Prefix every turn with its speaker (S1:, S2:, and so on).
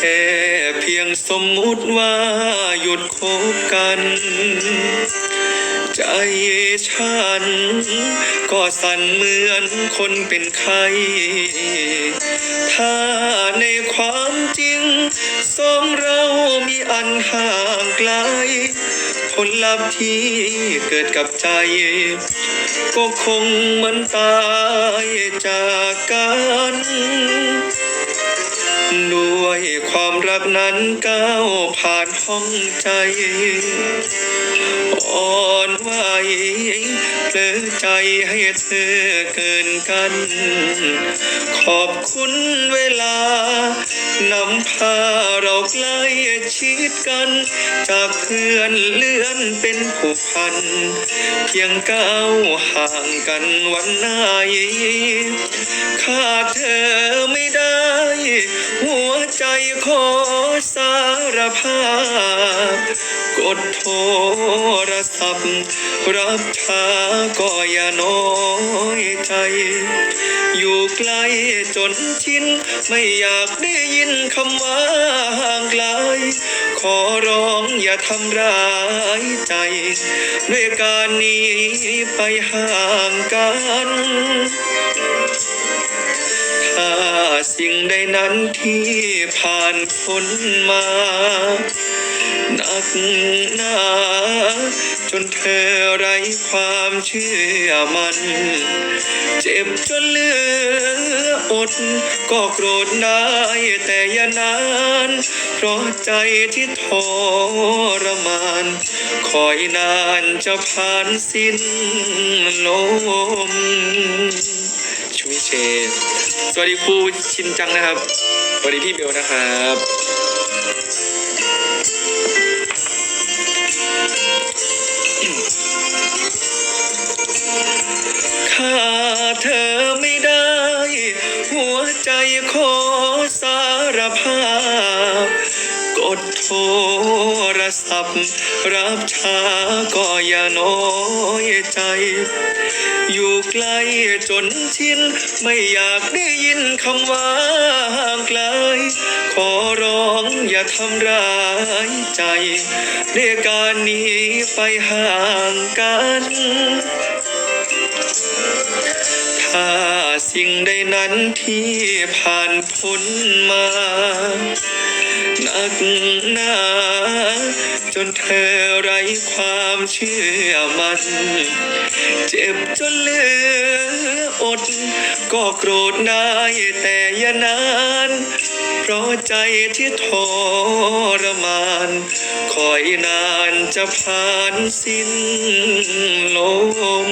S1: ค่เพียงสมมุติว่าหยุดคบกัน ใจฉัน ก็สั่นเหมือนคนเป็นไข้ถ้าในความจริง สองเรามีอันห่างไกล ผลลัพธ์ที่เกิดกับใจ ก็คงเหมือนตายจากกัน ด้วยความรักนั้นก้าวผ่านห้องใจอ่อนไหวเผลอใจให้เธอเกินกัน ขอบคุณเวลานำพาเราใกล้ชิดกัน จากเพื่อนเลื่อนเป็นผูกพัน เพียงก้าวห่างกันวันไหนขาดเธอไม่ได้ หัวใจขอสารภาพ กดโทรศัพท์ รับช้าก็อย่าน้อยใจ อยู่ไกลจนชิน ไม่อยากได้ยินคำว่าห่างไกล ขอร้องอย่าทำร้ายใจ ด้วยการหนี้ไปห่างกัน สิ่งใดนั้นที่ผ่านพ้นมาหนักหนาจนเธอไร้ความเชื่อมัน เจ็บจนเหลืออด ก็โกรธได้แต่อย่านาน เพราะใจที่ทรมาน คอยนานจะผ่านสิ้นลม มิเชสวัสดีครูชินจังนะครับ สวัสดีพี่เบลนะครับข้าเธอไม่ได้ หัวใจขอสารภาพ ดโทรศัพท์ รับช้าก็อย่าน้อยใจ อยู่ไกลจนชินไม่อยากได้ยินคำว่าห่างไกล ขอร้องอย่าทำร้ายใจด้วยการหนีไปห่างกันถ้าสิ่งใดนั้นที่ผ่านพ้นมา กหนาจนเธอไร้ความเชื่อมัน เจ็บจนเหลืออด ก็โกรธได้แต่อย่านาน เพราะใจที่ทรมาน คอยนานจะผ่านสิ้นลม